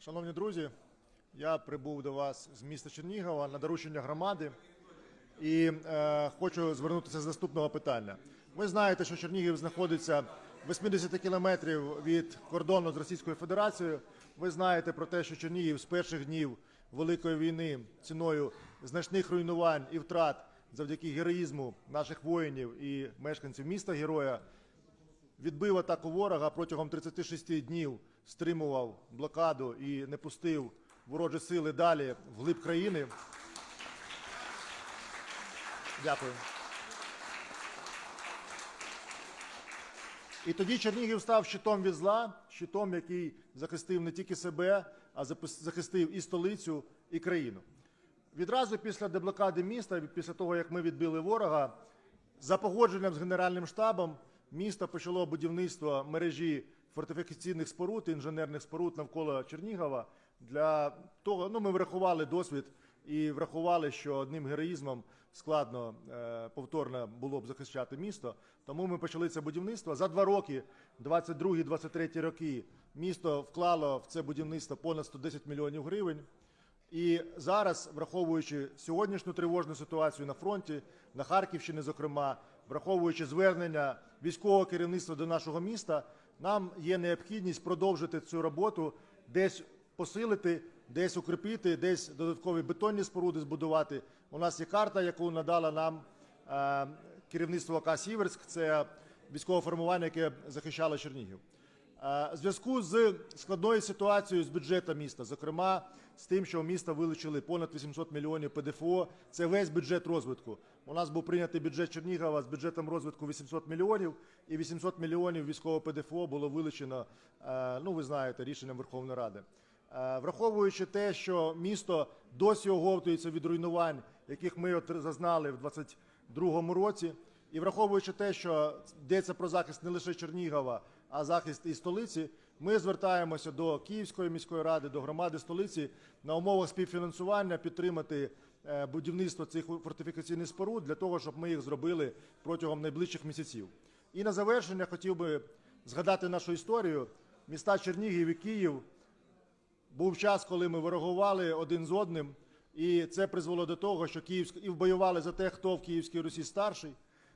Шановні друзі, я прибув до вас з міста Чернігова на доручення громади і е, хочу звернутися з наступного питання. Ви знаєте, що Чернігів знаходиться 80 кілометрів від кордону з Російською Федерацією. Ви знаєте про те, що Чернігів з перших днів Великої війни ціною значних руйнувань і втрат завдяки героїзму наших воїнів і мешканців міста Героя відбив атаку ворога протягом 36 днів, стримував блокаду і не пустив ворожі сили далі вглиб країни. Дякую. І тоді Чернігів став щитом від зла, щитом, який захистив не тільки себе, а захистив і столицю, і країну. Відразу після деблокади міста, після того, як ми відбили ворога, за погодженням з Генеральним штабом місто почало будівництво мережі фортифікаційних споруд, інженерних споруд навколо Чернігова. Для того, ну ми врахували досвід і врахували, що одним героїзмом складно е, повторно було б захищати місто. Тому ми почали це будівництво. За два роки, 22-23 роки, місто вклало в це будівництво понад 110 мільйонів гривень. І зараз, враховуючи сьогоднішню тривожну ситуацію на фронті, на Харківщині, зокрема, враховуючи звернення військового керівництва до нашого міста, нам є необхідність продовжити цю роботу, десь посилити, десь укріпити, десь додаткові бетонні споруди збудувати. У нас є карта, яку надала нам е, керівництво АК Сіверськ, це військове формування, яке захищало Чернігів. Е, В зв'язку з складною ситуацією з бюджетом міста, зокрема з тим, що у міста вилучили понад 800 мільйонів ПДФО, це весь бюджет розвитку. У нас був прийнятий бюджет Чернігова з бюджетом розвитку 800 мільйонів, і 800 мільйонів військового ПДФО було вилучено, е, ну ви знаєте, рішенням Верховної Ради. Е, Враховуючи те, що місто досі оговтується від руйнувань, яких ми от зазнали в 2022 році, і враховуючи те, що йдеться про захист не лише Чернігова, а захист і столиці, ми звертаємося до Київської міської ради, до громади столиці на умовах співфінансування підтримати е, будівництво цих фортифікаційних споруд для того, щоб ми їх зробили протягом найближчих місяців. І на завершення хотів би згадати нашу історію. Міста Чернігів і Київ був час, коли ми ворогували один з одним, і це призвело до того, що Київська і воювали за те, хто в Київській Русі старший.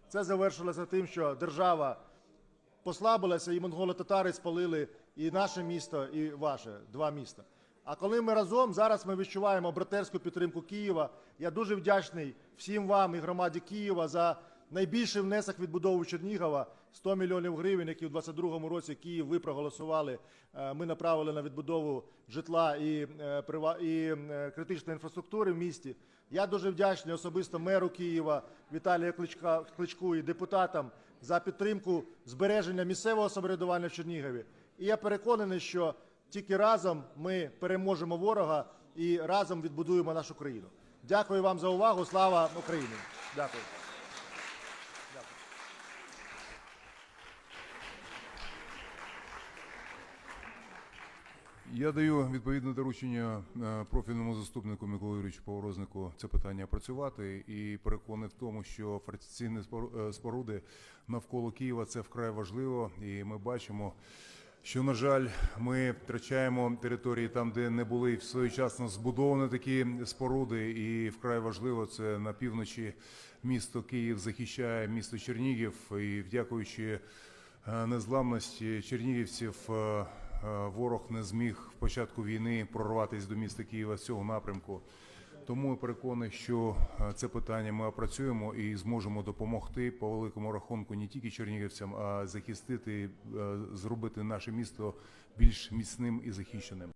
Це завершилося тим, що держава послабилася, і монголо-татари спалили і наше місто, і ваше два міста. А коли ми разом зараз ми відчуваємо братерську підтримку Києва. Я дуже вдячний всім вам і громаді Києва за найбільший внесок відбудову Чернігова 100 мільйонів гривень, які в 2022 році Київ ви проголосували. Е, Ми направили на відбудову житла і, е, і е, критичної інфраструктури в місті. Я дуже вдячний особисто меру Києва Віталію Кличка, Кличку і депутатам за підтримку збереження місцевого самоврядування в Чернігові. І я переконаний, що тільки разом ми переможемо ворога і разом відбудуємо нашу країну. Дякую вам за увагу. Слава Україні! Дякую. Я даю відповідне доручення е, профільному заступнику Миколі Юрійовичу Поворознику це питання опрацювати і переконаний в тому, що фортифікаційні е, споруди навколо Києва це вкрай важливо, і ми бачимо. Що на жаль, ми втрачаємо території там, де не були своєчасно збудовані такі споруди, і вкрай важливо це на півночі місто Київ захищає місто Чернігів. І дякуючи е, незламності чернігівців, ворог не зміг в початку війни прорватися до міста Києва з цього напрямку. Тому я переконаний, що е, це питання ми опрацюємо і зможемо допомогти по великому рахунку не тільки чернігівцям, а захистити, е, зробити наше місто більш міцним і захищеним.